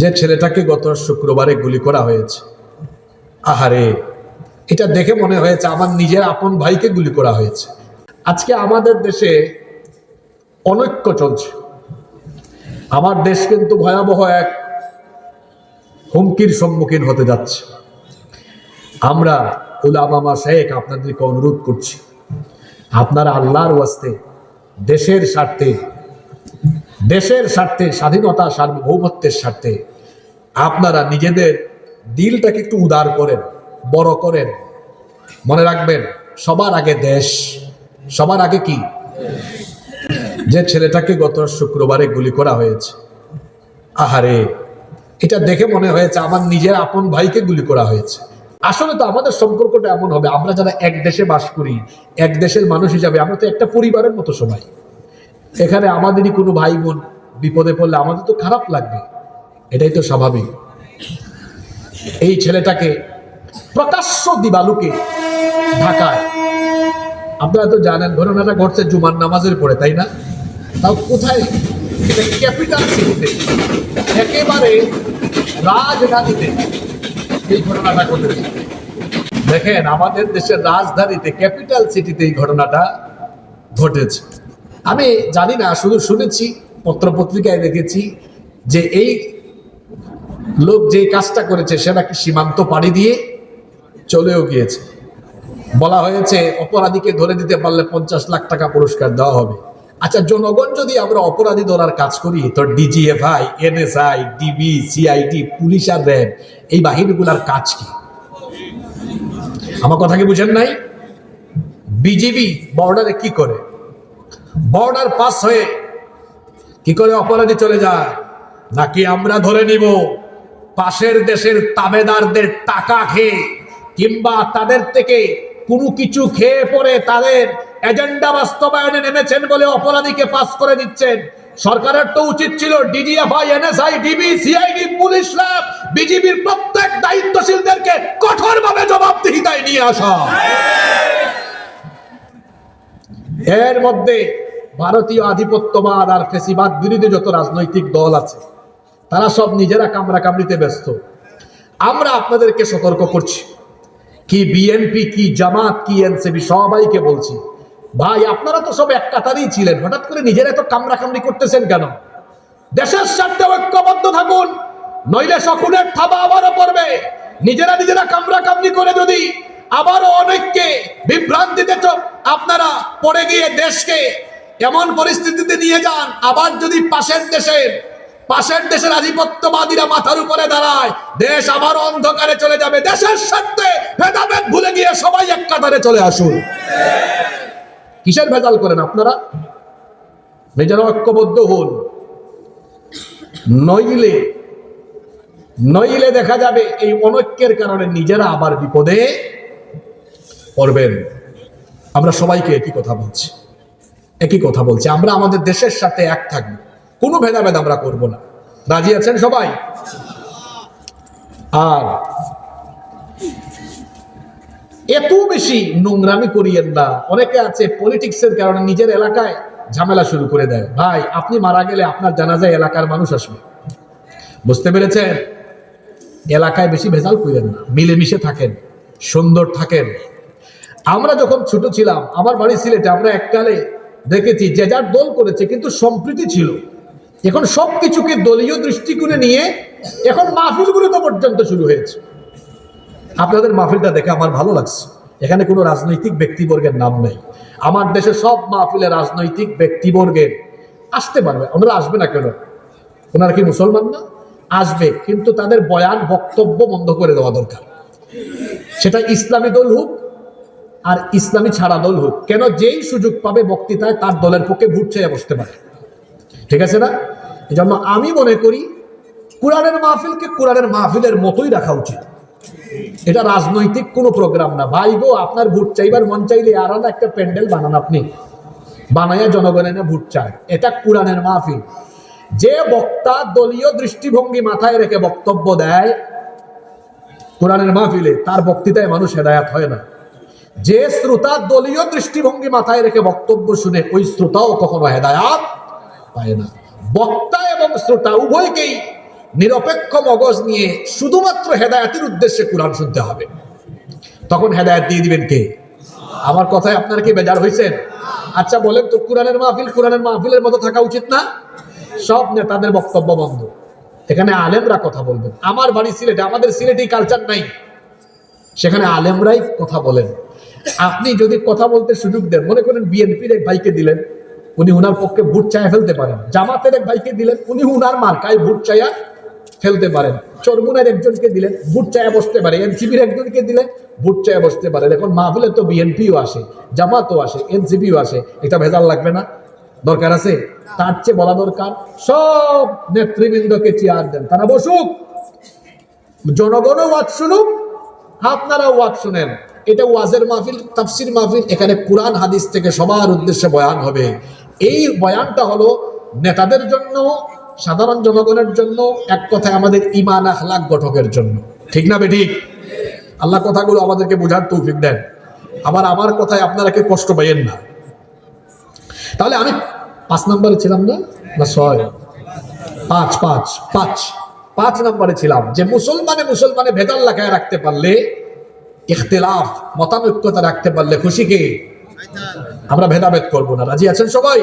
যে ছেলেটাকে গত শুক্রবারে গুলি করা হয়েছে। আহারে, এটা দেখে মনে হয়েছে আমার নিজের আপন ভাইকে গুলি করা হয়েছে। আজকে আমাদের দেশে অনৈক্য চলছে। আমার দেশ কিন্তু ভয়াবহ এক হুমকির সম্মুখীন হতে যাচ্ছে। আমরা উলামামা শেখ আপনাদেরকে অনুরোধ করছি, আপনারা আল্লাহর ওয়াস্তে দেশের স্বার্থে দেশের স্বার্থে, স্বাধীনতা, সার্বভৌমত্বের স্বার্থে আপনারা নিজেদের দিলটাকে একটু উদার করেন, বড় করেন। মনে রাখবেন, সবার আগে দেশ, সবার আগে কি? যে ছেলেটাকে গত শুক্রবারে গুলি করা হয়েছে। আহারে, এটা দেখে মনে হয়েছে আমার নিজের আপন ভাইকে গুলি করা হয়েছে। আসলে তো আমাদের সম্পর্কটা এমন হবে, আমরা যারা এক দেশে বাস করি, এক দেশের মানুষ হিসাবে, আমরা তো একটা পরিবারের মতো সবাই। এখানে আমাদেরই কোনো ভাই বোন বিপদে পড়লে আমাদের তো খারাপ লাগবে। এটাই তো স্বাভাবিক। এই ছেলেটাকে প্রকাশ্য দিবালুকে ঢাকায়। আপনারা তো জানেন, ঘটনাটা ঘটছে জুমার নামাজের পরে, তাই না? তাও কোথায়? এটা ক্যাপিটাল সিটিতে। একেবারে রাজধানীতে এই ঘটনাটা ঘটেছে। দেখেন, আমাদের দেশের রাজধানীতে, ক্যাপিটাল সিটিতে এই ঘটনাটা ঘটেছে। আমি জানি না, শুধু শুনেছি, পত্রপত্রিকায় দেখেছি যে এই লোক যে কাজটা করেছে, সে নাকি সীমান্ত পাড়ি দিয়ে চলেও গিয়েছে। বলা হয়েছে, অপরাধীকে ধরে দিতে পারলে পঞ্চাশ লাখ টাকা পুরস্কার দেওয়া হবে। আচ্ছা জনগণ যদি আমরা অপরাধী ধরার কাজ করি, তো DGFI NSI DB CID police আর র্যাব, এই বাহিনীগুলার কাজ কি? আমার কথা কি বুঝেন নাই? বিজিবি বর্ডারে কি করে? বর্ডার পাস হয়ে কি করে অপরাধী চলে যায়? নাকি আমরা ধরে নিব পাশের দেশের তাবেদারদের টাকা খেয়ে কিংবা তাদের থেকে কোনো কিছু খেয়ে পরে তাদের এজেন্ডা বাস্তবায়নে নেমেছেন বলে অপরাধীকে পাস করে দিচ্ছেন? সরকারের তো উচিত ছিল DGFI, NSI, DB, CID, police RAB বিজিবির প্রত্যেক দায়িত্বশীলদেরকে কঠোরভাবে জবাবদিহিতায় নিয়ে আসা। এর মধ্যে ভারতীয় আধিপত্যবাদ আর ফেসিবাদ বিরোধী যত রাজনৈতিক দল আছে, তারা সব নিজেরা কামড়া কামড়িতে ব্যস্ত। আমরা আপনাদেরকে সতর্ক করছি। কি বিএনপি কি জামাত, কি এনসিবি সবাইকে বলছি। ভাই, আপনারা তো সব এক কাতারেই ছিলেন। হঠাৎ করে নিজেরা তো কামড়া কামড়ি করতেছেন কেন? দেশের স্বার্থে ঐক্যবদ্ধ থাকুন, নইলে শকুনের থাবা আবারও পড়বে। নিজেরা নিজেরা কামড়া কামড়ি করে যদি আবারও অনেককে বিভ্রান্তিতে আপনারা পড়ে গিয়ে দেশকে এমন পরিস্থিতিতে নিয়ে যান, আবার যদি পাশের দেশের পাশের দেশের আধিপত্যবাদীরা মাথার উপরে দাঁড়ায়, দেশ আবার অন্ধকারে চলে যাবে, দেশের স্বার্থে ভেদাভেদ ভুলে গিয়ে সবাই এক কাতারে চলে আসুন। কিসের ভেজাল করেন আপনারা? নিজেরা ঐক্যবদ্ধ হন। নইলে নইলে দেখা যাবে এই অনৈক্যের কারণে নিজেরা আবার বিপদে পড়বেন। আমরা সবাইকে একই কথা বলছি। একই কথা বলছে, আমরা আমাদের দেশের সাথে এক থাকব। কোনো ভেদাভেদ আমরা করব না। রাজি আছেন সবাই? আর এত বেশি নোংরামি করিয়েন না। অনেকে আছে পলিটিক্সের কারণে নিজের এলাকায় ঝামেলা শুরু করে দেয়। ভাই, আপনি মারা গেলে আপনার জানাজায় এলাকার মানুষ আসবে। বুঝতে পেরেছেন? এলাকায় বেশি ভেজাল করেন না। মিলেমিশে থাকেন, সুন্দর থাকেন। আমরা যখন ছোট ছিলাম, আমার বাড়ি সিলেটে আমরা এককালে দেখেছি, যে যার দল করেছে কিন্তু সম্প্রীতি ছিল। এখন সব কিছুকে দলীয় দৃষ্টিকোণে নিয়ে এখন মাহফিলগুলো তো পর্যন্ত শুরু হয়েছে। আপনাদের মাহফিলটা দেখে আমার ভালো লাগছে। এখানে কোনো রাজনৈতিক ব্যক্তিবর্গের নাম নেই। আমার দেশে সব মাহফিলে রাজনৈতিক ব্যক্তিবর্গের আসতে পারবে। ওনারা আসবে না কেন? ওনারা কি মুসলমান না? আসবে, কিন্তু তাদের বয়ান, বক্তব্য বন্ধ করে দেওয়া দরকার। সেটা ইসলামী দল হোক আর ইসলামী ছাড়া দল হোক। কেন যেই সুযোগ পাবে বক্তৃতায়, তার দলের পক্ষে ভোট চেয়ে বসতে পারে। ঠিক আছে না? জন্য আমি মনে করি, কোরআনের মাহফিলকে কোরআনের মাহফিলের মতোই রাখা উচিত। এটা রাজনৈতিক কোনো প্রোগ্রাম না। ভাই গো, আপনার ভোট চাইবার মন চাইলে আলাদা একটা প্যান্ডেল বানান আপনি। বানাইয়া জনগণের ভোট চায়। এটা কোরআনের মাহফিল। যে বক্তা দলীয় দৃষ্টিভঙ্গি মাথায় রেখে বক্তব্য দেয়, কোরআনের মাহফিলে তার বক্তৃতায় মানুষ হেদায়াত হয় না। যে শ্রোতা দলীয় দৃষ্টিভঙ্গি মাথায় রেখে বক্তব্য শুনে ওই শ্রোতাও কখনো হেদায়াত পায় না। বক্তা এবং শ্রোতা উভয়কেই নিরপেক্ষ মগজ নিয়ে শুধুমাত্র হেদায়াতের উদ্দেশ্যে কোরআন শুনতে হবে। তখন হেদায়াত দিয়ে দিবেন কে? আমার কথায় আপনার কি বেজার হয়েছেন আচ্ছা বলেন তো, কোরআনের মাহফিল কোরআনের মাহফিলের মতো থাকা উচিত না? সব নেতাদের বক্তব্য বন্ধ। এখানে আলেমরা কথা বলবেন। আমার বাড়ি সিলেটে, আমাদের সিলেটি কালচার নাই। সেখানে আলেমরাই কথা বলেন। আপনি যদি কথা বলতে সুযোগ দেন, মনে করেন বিএনপির এক ভাইকে দিলেন, উনি উনার পক্ষে ভোট চাইয়া ফেলতে পারেন। জামাতের এক ভাইকে দিলেন, উনি উনার মার্কায় ভোট চাইয়া ফেলতে পারেন। চরমুনের একজনকে দিলেন, ভোট চাইয়া বসতে পারে। এনসিপির একজনকে দিলেন, ভোট চাইয়া বসতে পারে এখন মাহফিলে তো বিএনপিও আসে, জামাতও আসে, এনসিপিও আসে। এটা ভেজাল লাগবে না? দরকার আছে? তার চেয়ে বলা দরকার, সব নেতৃবৃন্দকে চেয়ার দেন। তারা বসুক। জনগণও ওয়াজ শুনুক আপনারা ওয়াজ শুনেন। এটা ওয়াজের মাহফিল, তাফসির মাহফিল, এখানে কোরআন হাদিস থেকে সবার উদ্দেশ্যে বয়ান হবে। এই বয়ানটা হলো নেতাদের জন্য, সাধারণ জনগণের জন্য, এক কথায় আমাদের ইমান আখলাক গঠকের জন্য। ঠিক না বেঠিক আল্লাহ কথাগুলো আমাদেরকে বোঝার তৌফিক দেন। আবার আমার কথায় আপনারা কেউ কষ্ট পাইয়েন না। তাহলে আমি পাঁচ নম্বরে ছিলাম না? না, ছয়। পাঁচ পাঁচ পাঁচ। পাঁচ নম্বরে ছিলাম। যে মুসলমানে মুসলমানে ভেদাল লাগায় রাখতে পারলে ইখতিলাফ মতানৈক্যতা রাখতে পারলে খুশি কি? আমরা ভেদাভেদ করব না। রাজি আছেন সবাই?